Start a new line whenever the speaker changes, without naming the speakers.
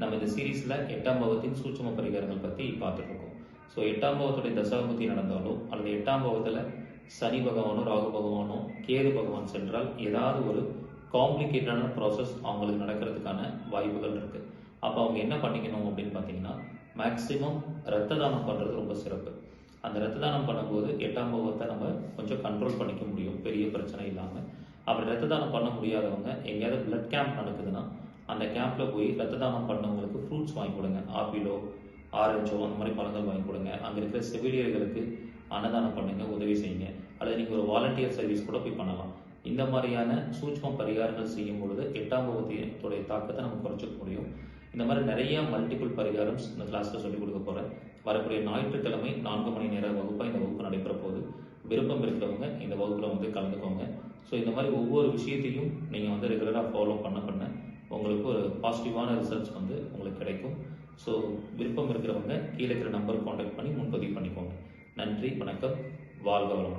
நம்ம இந்த சீரீஸில் எட்டாம் பாவத்தின் சூட்சம பரிகாரங்கள் பற்றி பார்த்துட்டு இருக்கோம் ஸோ எட்டாம் பாவத்துடைய தசாபுத்தி நடந்தாலோ அல்லது எட்டாம் பாவத்தில் சனி பகவானோ ராகு பகவானோ கேது பகவான் சென்றால் ஏதாவது ஒரு காம்ப்ளிகேட்டடான ப்ராசஸ் அவங்களுக்கு நடக்கிறதுக்கான வாய்ப்புகள் இருக்குது அப்போ அவங்க என்ன பண்ணிக்கணும் அப்படின்னு பார்த்தீங்கன்னா மேக்சிமம் ரத்த தானம் பண்ணுறது ரொம்ப சிறப்பு. அந்த ரத்த தானம் பண்ணும்போது எட்டாம் பாவத்தை நம்ம கொஞ்சம் கண்ட்ரோல் பண்ணிக்க முடியும். பெரிய பிரச்சனை இல்லாமல் அப்படி ரத்த தானம் பண்ண முடியாதவங்க எங்கேயாவது பிளட் கேம்ப் நடக்குதுன்னா அந்த கேம்பில் போய் ரத்த தானம் பண்ணவங்களுக்கு ஃப்ரூட்ஸ் வாங்கி கொடுங்க. ஆப்பிளோ ஆரஞ்சோ அந்த மாதிரி பழங்கள் வாங்கி கொடுங்க. அங்கே இருக்கிற செவிலியர்களுக்கு அன்னதானம் பண்ணுங்க உதவி செய்யுங்க. அல்லது நீங்கள் ஒரு வாலண்டியர் சர்வீஸ் கூட போய் பண்ணலாம். இந்த மாதிரியான சூட்ச்ம பரிகாரங்கள் செய்யும் பொழுது எட்டாம் வகுப்புடைய தாக்கத்தை நம்ம குறைச்சிக்க முடியும். இந்த மாதிரி நிறைய மல்டிபிள் பரிகாரம்ஸ் இந்த கிளாஸில் சொல்லிக் கொடுக்க போகிறேன் வரக்கூடிய ஞாயிற்றுக்கிழமை நான்கு மணி நேர வகுப்பாக இந்த வகுப்பு நடைபெற போகுது. விருப்பம் இருக்கிறவங்க இந்த வகுப்பில் வந்து கலந்துக்கோங்க. ஸோ இந்த மாதிரி ஒவ்வொரு விஷயத்தையும் நீங்கள் வந்து ரெகுலராக ஃபாலோ பண்ண பண்ண உங்களுக்கு ஒரு பாசிட்டிவான ரிசல்ட்ஸ் வந்து உங்களுக்கு கிடைக்கும். ஸோ விருப்பம் இருக்கிறவங்க கீழே இருக்கிற நம்பர் காண்டாக்ட் பண்ணி முன்பதிவு பண்ணிக்கோங்க. நன்றி வணக்கம். வாழ்க வளமுடன்.